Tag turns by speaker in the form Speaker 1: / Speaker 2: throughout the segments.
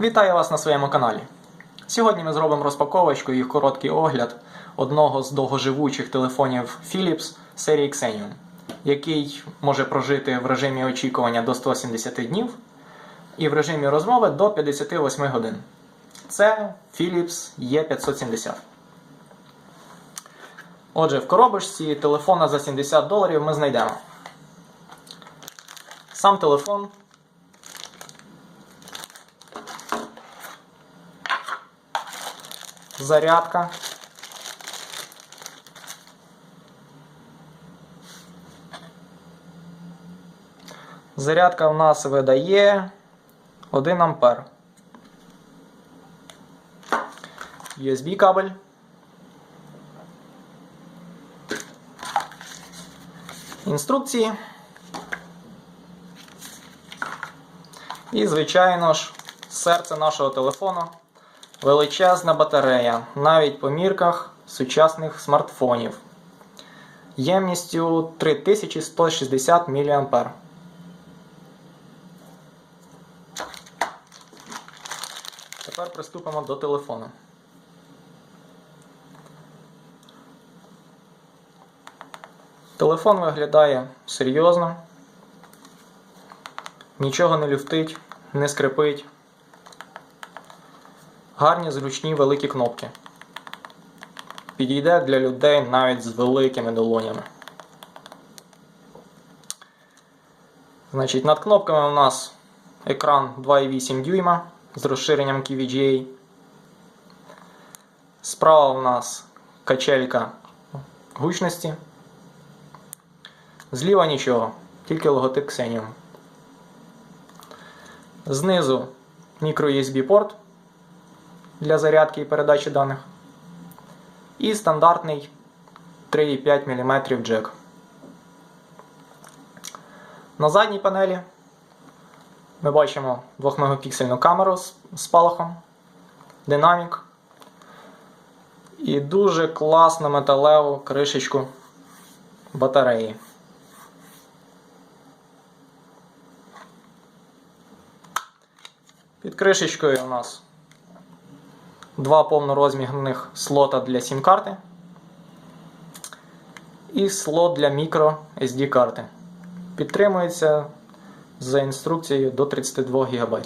Speaker 1: Вітаю вас на своєму каналі. Сьогодні ми зробимо розпаковочку і короткий огляд одного з довгоживучих телефонів Philips серії Xenium, який може прожити в режимі очікування до 170 днів і в режимі розмови до 58 годин. Це Philips E570. Отже, в коробочці телефона за 70 доларів ми знайдемо. Сам телефон зарядка. Зарядка в нас видає 1 ампер. USB кабель. Інструкції. І, звичайно ж, серце нашого телефону. Величезна батарея, навіть по мірках сучасних смартфонів. Ємністю 3160 мА. Тепер приступимо до телефону. Телефон виглядає серйозно, нічого не люфтить, не скрипить. Гарні зручні великі кнопки. Підійде для людей навіть з великими долонями. Значить, над кнопками у нас екран 2,8 дюйма з розширенням QVGA. Справа у нас качелька гучності. Зліва нічого, тільки логотип Xenium. Знизу microUSB порт для зарядки і передачі даних. І стандартний 3,5 мм джек. На задній панелі ми бачимо 2-мегапіксельну камеру з спалахом, динамік і дуже класну металеву кришечку батареї. Під кришечкою у нас два повнорозмірних слота для сім-карти і слот для мікро SD карти. Підтримується за інструкцією до 32 ГБ.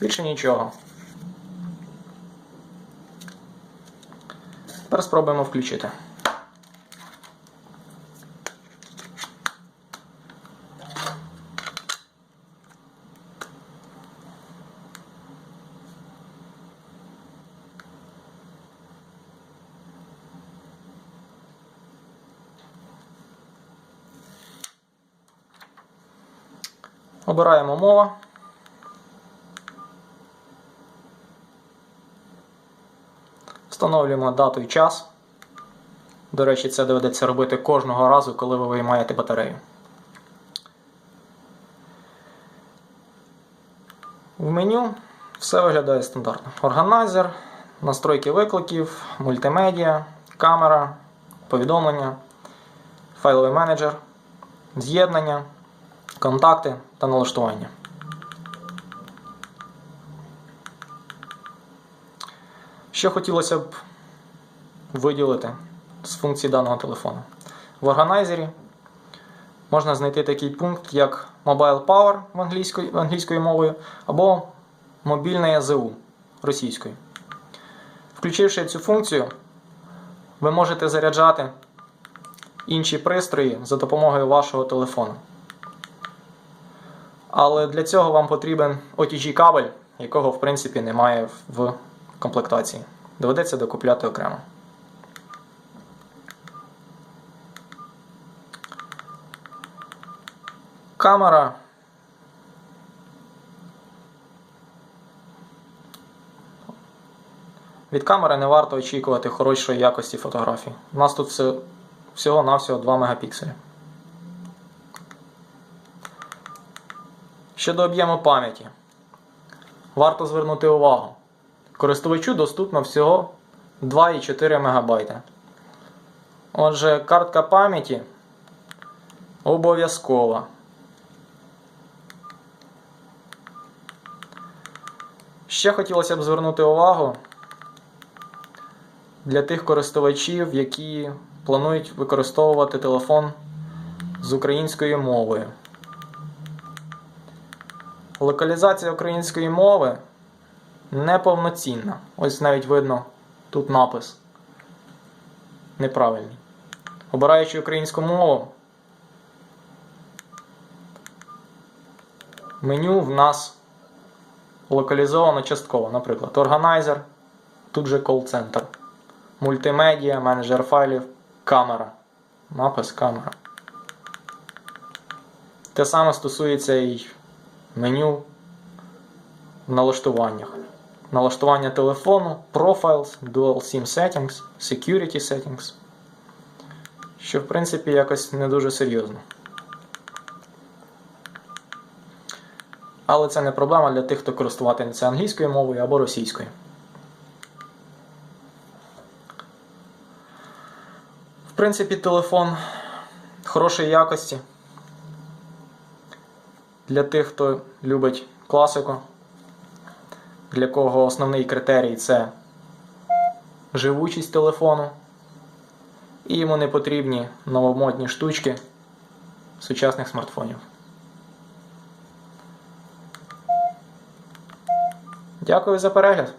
Speaker 1: Більше нічого. Тепер спробуємо включити. Обираємо мова. Встановлюємо дату і час. До речі, це доведеться робити кожного разу, коли ви виймаєте батарею. В меню все виглядає стандартно. Органайзер, настройки викликів, мультимедіа, камера, повідомлення, файловий менеджер, з'єднання контакти та налаштування. Що хотілося б виділити з функцій даного телефону. В органайзері можна знайти такий пункт, як Mobile Power в англійською, англійською мовою або мобільне ЯЗУ російською. Включивши цю функцію, ви можете заряджати інші пристрої за допомогою вашого телефону. Але для цього вам потрібен OTG кабель, якого в принципі немає в комплектації. Доведеться докупляти окремо. Камера. Від камери не варто очікувати хорошої якості фотографій. У нас тут все, всього-навсього 2 мегапікселі. Щодо об'єму пам'яті, варто звернути увагу. Користувачу доступно всього 2,4 МБ. Отже, картка пам'яті обов'язкова. Ще хотілося б звернути увагу для тих користувачів, які планують використовувати телефон з українською мовою. Локалізація української мови неповноцінна. Ось навіть видно тут напис неправильний. Обираючи українську мову, меню в нас локалізовано частково. Наприклад, органайзер, тут же кол-центр, мультимедіа, менеджер файлів, камера. Напис камера. Те саме стосується і меню в налаштуваннях. Налаштування телефону, Profiles, Dual SIM Settings, Security Settings. Що, в принципі, якось не дуже серйозно. Але це не проблема для тих, хто користуватиметься англійською мовою або російською. В принципі, телефон хорошої якості. Для тих, хто любить класику, для кого основний критерій це живучість телефону, і йому не потрібні новомодні штучки сучасних смартфонів. Дякую за перегляд!